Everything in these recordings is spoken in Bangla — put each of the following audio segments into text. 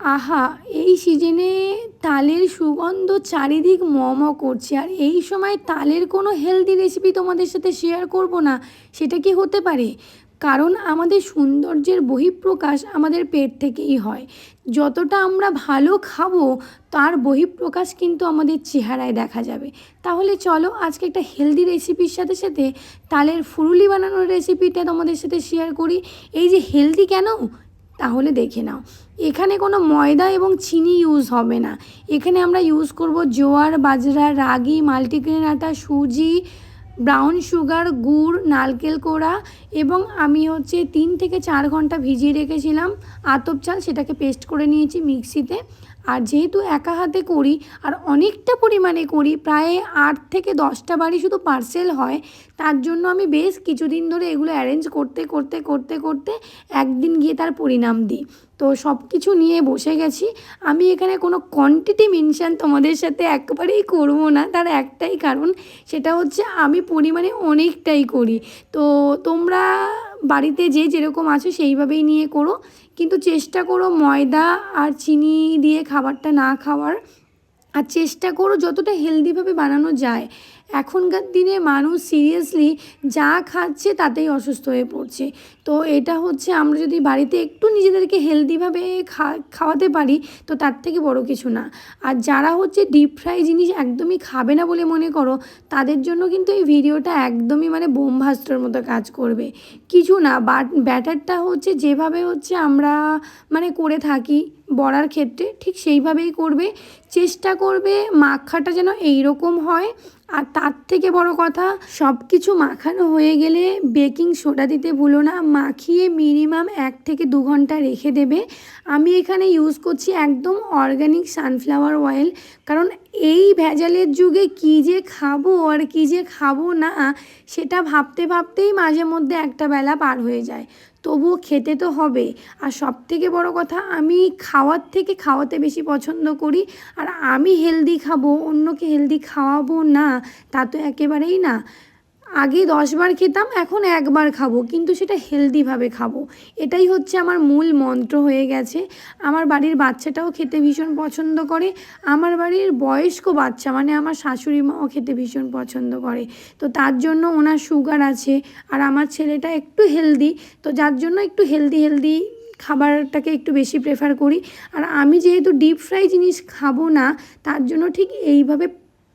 আহা, এই সিজনে তালের সুগন্ধ চারিদিক ম ম করছে। আর এই সময় তালের কোনো হেলদি রেসিপি তোমাদের সাথে শেয়ার করব না, সেটা কি হতে পারে? কারণ আমাদের সৌন্দর্যের বহিঃপ্রকাশ আমাদের পেট থেকেই হয়। যতটা আমরা ভালো খাব, তার বহিঃপ্রকাশ কিন্তু আমাদের চেহারায় দেখা যাবে। তাহলে চলো আজকে একটা হেলদি রেসিপির সাথে সাথে তালের ফুরুলি বানানোর রেসিপিটা তোমাদের সাথে শেয়ার করি। এই যে হেলদি কেন? তাহলে দেখে নাও। এখানে কোনো ময়দা এবং চিনি ইউজ হবে না। এখানে আমরা ইউজ করব জোয়ার, বাজরা, রাগি, মাল্টিগ্রেন আটা, সুজি ব্রাউন সুগার, গুড়, নারকেল কোড়া এবং আমি হচ্ছে তিন থেকে চার ঘণ্টা ভিজিয়ে রেখেছিলাম। আতপ চাল সেটাকে পেস্ট করে নিয়েছি মিক্সিতে। আর যেহেতু একা হাতে করি আর অনেকটা পরিমাণে করি, প্রায় আট থেকে দশটা বাড়ি শুধু পার্সেল হয়, তার জন্য আমি বেশ কিছুদিন ধরে এগুলো অ্যারেঞ্জ করতে করতে করতে করতে একদিন গিয়ে তার পরিণাম দিই। তো সব কিছু নিয়ে বসে গেছি। আমি এখানে কোনো কোয়ান্টিটি মেনশান তোমাদের সাথে একবারেই করব না, তার একটাই কারণ সেটা হচ্ছে আমি পরিমাণে অনেকটাই করি। তো তোমরা বাড়িতে যে যেরকম আছো সেইভাবেই নিয়ে করো। কিন্তু চেষ্টা করো ময়দা আর চিনি দিয়ে খাবারটা না খাওয়ার। আর চেষ্টা করো যতটা হেলদিভাবে বানানো যায়। এখনকার দিনে মানুষ সিরিয়াসলি যা খাচ্ছে তাতেই অসুস্থ হয়ে পড়ছে। তো এটা হচ্ছে আমরা যদি বাড়িতে একটু নিজেদেরকে হেলদিভাবে খাওয়াতে পারি, তো তার থেকে বড় কিছু না। আর যারা হচ্ছে ডিপ ফ্রাই জিনিস একদমই খাবে না বলে মনে করো, তাদের জন্য কিন্তু এই ভিডিওটা একদমই মানে বোমভাস্ত্রর মতো কাজ করবে। কিছু না বাট ব্যাটারটা হচ্ছে যেভাবে হচ্ছে আমরা মানে করে থাকি বড়ার ক্ষেত্রে, ঠিক সেইভাবেই করবে। চেষ্টা করবে মাখাটা যেন এইরকম হয় আর তার থেকে বড় কথা সব কিছু মাখানো হয়ে গেলে বেকিং সোডা দিতে ভুলো না, মাখিয়ে মিনিমাম এক থেকে দু ঘণ্টা রেখে দেবে। আমি এখানে ইউজ করছি একদম অর্গ্যানিক সানফ্লাওয়ার অয়েল কারণ এই ভেজালের যুগে কী যে খাব আর কী যে খাব না, সেটা ভাবতে ভাবতেই মাঝে মধ্যে একটা বেলা পার হয়ে যায়। তবুও খেতে তো হবে। আর সব থেকে বড় কথা, আমি খাওয়ার থেকে খাওয়াতে বেশি পছন্দ করি। আর আমি হেলদি খাব, অন্যকে হেলদি খাওয়াবো না, তা তো একেবারেই না। আগে দশবার খেতাম, এখন একবার খাব, কিন্তু সেটা হেলদিভাবে খাব। এটাই হচ্ছে আমার মূল মন্ত্র হয়ে গেছে। আমার বাড়ির বাচ্চাটাও খেতে ভীষণ পছন্দ করে, আমার বাড়ির বয়স্ক বাচ্চা মানে আমার শাশুড়ি মাও খেতে ভীষণ পছন্দ করে। তো তার জন্য ওনার সুগার আছে, আর আমার ছেলেটা একটু হেলদি তো যার জন্য একটু হেলদি হেলদি খাবারটাকে একটু বেশি প্রেফার করি। আর আমি যেহেতু ডিপ ফ্রাই জিনিস খাব না, তার জন্য ঠিক এইভাবে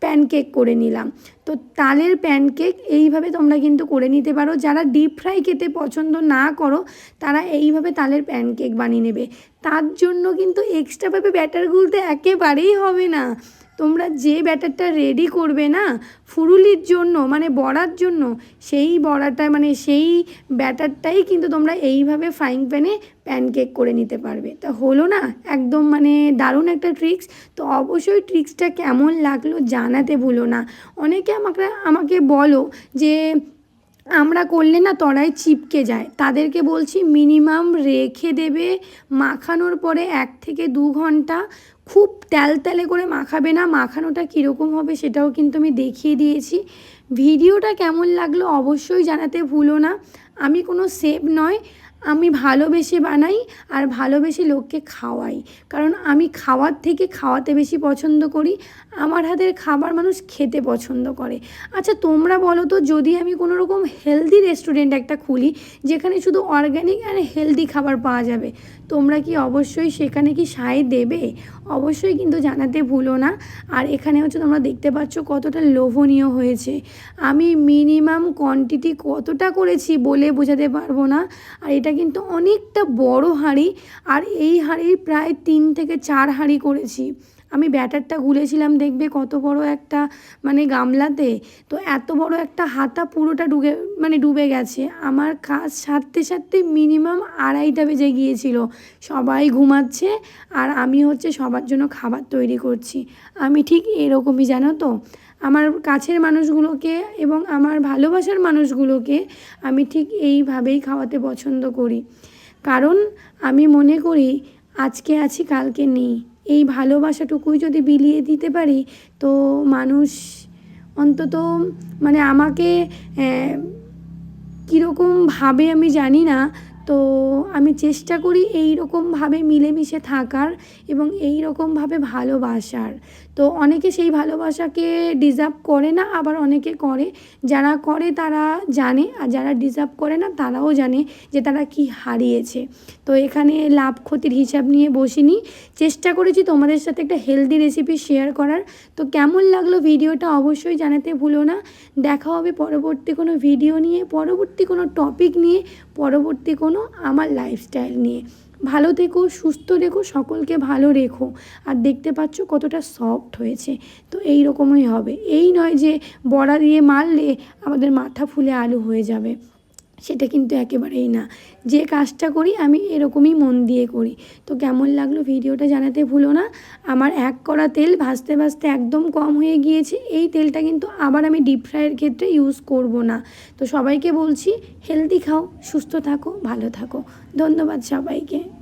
প্যানকেক করে নিলাম। তো তালের প্যানকেক এইভাবে তোমরা কিন্তু করে নিতে পারো। যারা ডিপ ফ্রাই খেতে পছন্দ না করো, তারা এইভাবে তালের প্যানকেক বানিয়ে নেবে। তার জন্য কিন্তু এক্সট্রাভাবে ব্যাটার গুলতে একেবারেই হবে না। তোমরা যে ব্যাটারটা রেডি করবে না, ফুরুলির জন্য মানে বড়ার জন্য, সেই বড়াটা মানে সেই ব্যাটারটাই কিন্তু তোমরা এইভাবে ফ্রাইং প্যানে প্যানকেক করে নিতে পারবে। তা হলো না? একদম মানে দারুণ একটা ট্রিক্স তো অবশ্যই ট্রিক্সটা কেমন লাগল জানাতে ভুলো না। অনেকে আমাকে আমাকে বলো যে আমরা করলে না তলায় চিপকে যায়। তাদেরকে বলছি মিনিমাম রেখে দেবে, মাখানোর পরে এক থেকে দু ঘণ্টা খুব তেলে করে মাখাবে না। মাখানোটা কীরকম হবে সেটাও কিন্তু আমি দেখিয়ে দিয়েছি। ভিডিওটা কেমন লাগল অবশ্যই জানাতে ভুলো না। আমি কোনো সেভ নয়। আমি ভালোবেসে বানাই আর ভালোবেসে লোককে খাওয়াই। কারণ আমি খাওয়ার থেকে খাওয়াতে বেশি পছন্দ করি। আমার হাতের খাবার মানুষ খেতে পছন্দ করে। আচ্ছা তোমরা বলো তো, যদি আমি কোনো রকম হেলদি রেস্টুরেন্ট একটা খুলি, যেখানে শুধু অর্গ্যানিক আর হেলদি খাবার পাওয়া যাবে, তোমরা কি অবশ্যই সেখানে কি সায় দেবে? অবশ্যই কিন্তু জানাতে ভুলো না। আর এখানে হচ্ছে তোমরা দেখতে পাচ্ছ কতটা লোভনীয় হয়েছে। আমি মিনিমাম কোয়ান্টিটি কতটা করেছি বলে বোঝাতে পারব না। আর এটা কিন্তু অনেকটা বড় হাঁড়ি আর এই হাঁড়ির প্রায় তিন থেকে চার হাঁড়ি করেছি। আমি ব্যাটারটা গুলেছিলাম দেখবে কত বড় একটা মানে গামলাতে। তো এত বড় একটা হাতা পুরোটা ডুবে মানে ডুবে গেছে। আমার কাজ সারতে সারতে মিনিমাম আড়াইটা বেজে গিয়েছিল। সবাই ঘুমাচ্ছে আর আমি হচ্ছে সবার জন্য খাবার তৈরি করছি। আমি ঠিক এরকমই, জানো তো? আমার কাছের মানুষগুলোকে এবং আমার ভালোবাসার মানুষগুলোকে আমি ঠিক এইভাবেই খাওয়াতে পছন্দ করি। কারণ আমি মনে করি, আজকে আছি, কালকে নেই। এই ভালোবাসাটুকুই যদি বিলিয়ে দিতে পারি, তো মানুষ অন্তত মানে আমাকে কীরকমভাবে আমি জানি না তো আমি চেষ্টা করি এই রকমভাবে মিলেমিশে থাকার এবং এই রকমভাবে ভালোবাসার। তো অনেকে সেই ভালোবাসাকে ডিজার্ভ করে না, আবার অনেকে করে। যারা করে তারা জানে, আর যারা ডিজার্ভ করে না তারাও জানে যে তারা কি হারিয়েছে। তো এখানে লাভ ক্ষতির হিসাব নিয়ে বসিনি চেষ্টা করেছি তোমাদের সাথে একটা হেলদি রেসিপি শেয়ার করার। তো কেমন লাগল ভিডিওটা অবশ্যই জানাতে ভুলো না। দেখা হবে পরবর্তী কোনো ভিডিও নিয়ে, পরবর্তী কোনো টপিক নিয়ে। পরবর্তী কোনো আমার লাইফস্টাইল নিয়ে। ভালো থেকো, সুস্থ রেখো, সকলকে ভালো রেখো। আর দেখতে পাচ্ছ কতটা সফট হয়েছে। তো এই রকমই হবে। এই নয় যে বড়া দিয়ে মারলে আমাদের মাথা ফুলে আলু হয়ে যাবে। সেটা কিন্তু একেবারেই না। যে কাজটা করি, আমি এরকমই মন দিয়ে করি। তো কেমন লাগল ভিডিওটা জানাতে ভুলো না। আমার এক করা তেল ভাজতে ভাজতে একদম কম হয়ে গিয়েছে। এই তেলটা কিন্তু আবার আমি ডিপ ফ্রাইয়ের ক্ষেত্রে ইউজ করব না। তো সবাইকে বলছি হেলদি খাও, সুস্থ থাকো, ভালো থাকো। ধন্যবাদ সবাইকে।